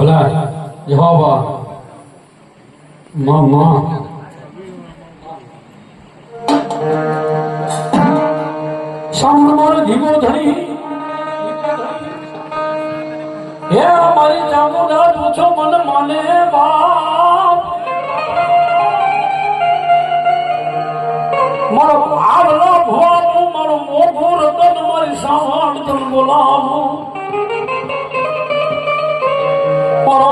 أولاد يا بابا ماما સાંભળવાનો ધીમો ધણી હે મારી ચામુંડા પૂછો મન મને બાપ મારો ભાવલો ભવાનું મારો મોઘું રતન મારી સામાન તન બોલાવું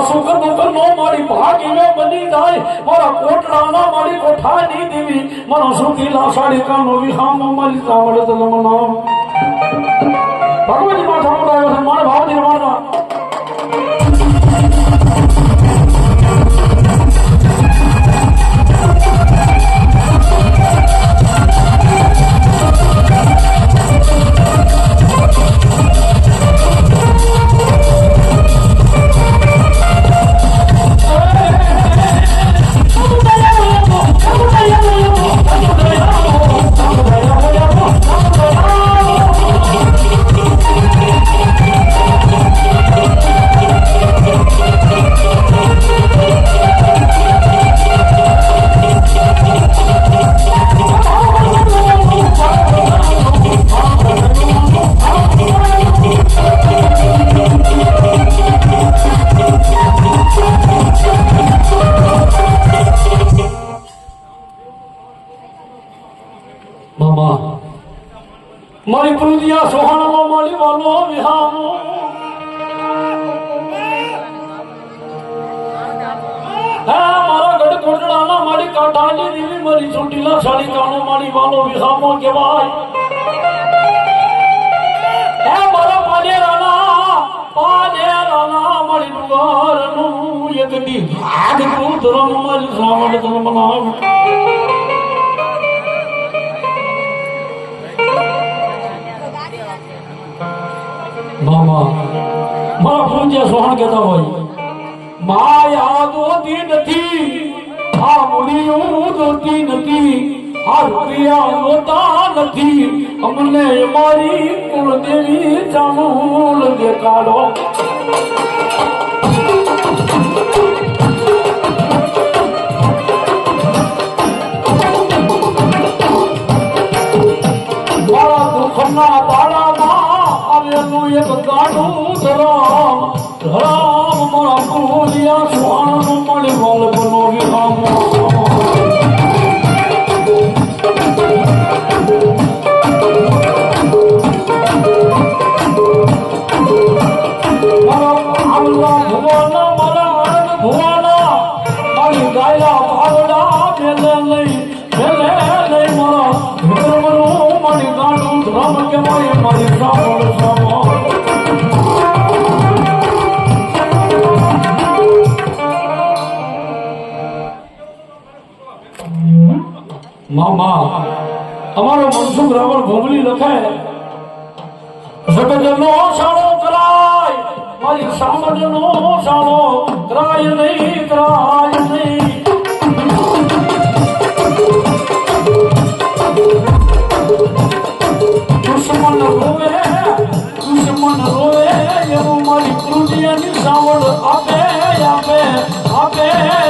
સુખ દુઃખ નો મારી ભાગીને બની જાય. મારા કોટડાના મારી કોઠાની દેવી. મારો સુખી લાસાડી કાનો વિહામો મારી સાવડ તલમ નામ ભગવતી માથા મારી પ્રુદિયા સોહાણામાં મારી વાલો વિહામો. હા, મારા ગઢ કોટડાના મારી કાંઠાની દેવી મારી ચોટીલા સાડી કાનો મારી વાલો વિહામો કહેવાય. હે, મારા પાનેરાના પાનેરાના મારી ડુંગરનું એક દી ભાગ તું ધરમ મારી શ્રાવણ ધર્મ નામ મામા મારા પૂજ્ય સોહણ કહેતા હોય માયા દોતી નથી આ મુનિયું દોતી નથી, આ રૂપિયા નોતા નથી અમને મારી કુળદેવી ચામુલ દેખાડો. મારા દુઃખના તાળામાં આવેલું એક ગાડું ધરામ ધરામ મારા ભૂલિયા સ્વાણ મળી વલ્લભનો વિરામ. મારા ભાવલા ભુવાના મારા આનંદ મામા, અમારો મનસુખ રાવણ ભોગલી લખે જગતનો સાળો કરાય, મારી સામજનો સાળો કરાય નહીં કરાય નહીં. દુશ્મન રોવે દુશ્મન રોવે, એવું મારી કૃતિયાની સાવડ આપે આપે આપે.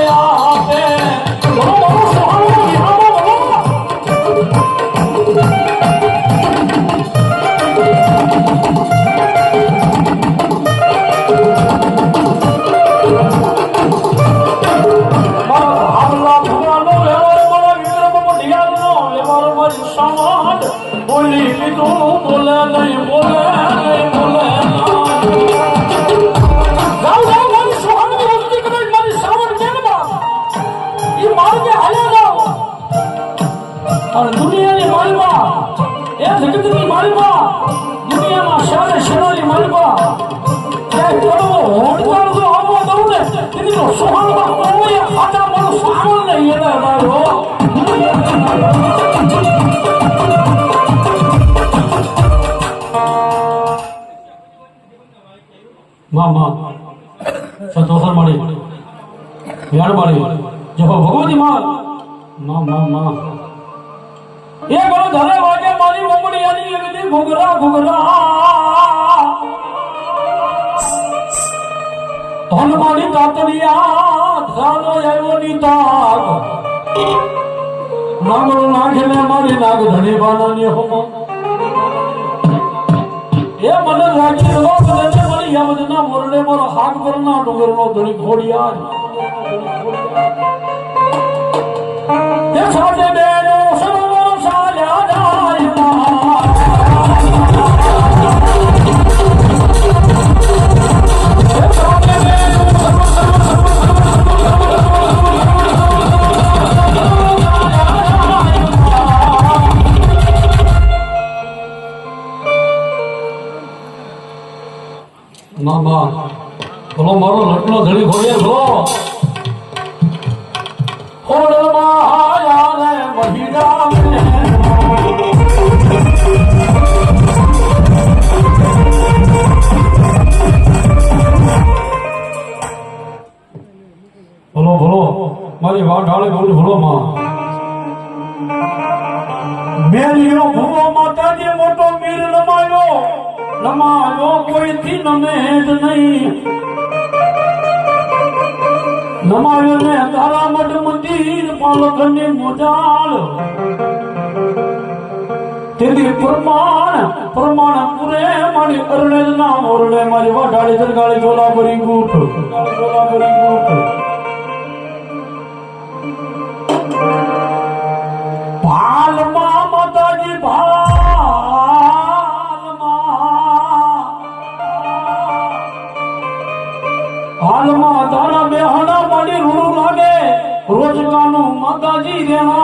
સંતોષણ મળી વ્યાડ મળી જો ભગવતી માં મા મા મા એ ગળો ધરે વાગે મારી મમડી આની એક દી ઘુઘરા ઘુઘરા ધન મારી તાતડિયા રાનો આવ્યો ની તાગ નાગરો નાખેલે મારી નાગ ધણી બાનાની હોમો. એ મને રાખી દો મને યમદના ના મોરડે મારો હાથ પરના ડુંગરનો ધણી ખોડિયાર. બોલો મારો લટલો ધણી ખોડિયાર બોલો ખોડમાં આયા રે મહિરા મારી વાત ઢાળે બોલી, ભલો માં. મેલિયો ભૂવો માતાજી મોટો મીર નમાયો. નમાયો કોઈથી નમે જ નહીં. નમાયો ને તારા મઢ મંદિર પાલકની મોજાલ. તેથી પ્રમાણ પ્રમાણ પૂરે મારી અરણે નામ ઓરણે મારી વાઢાળી દરગાળી ઝોલા ભરી ગૂઠ ઝોલા ભરી ગૂઠ. ಇದೇನೋ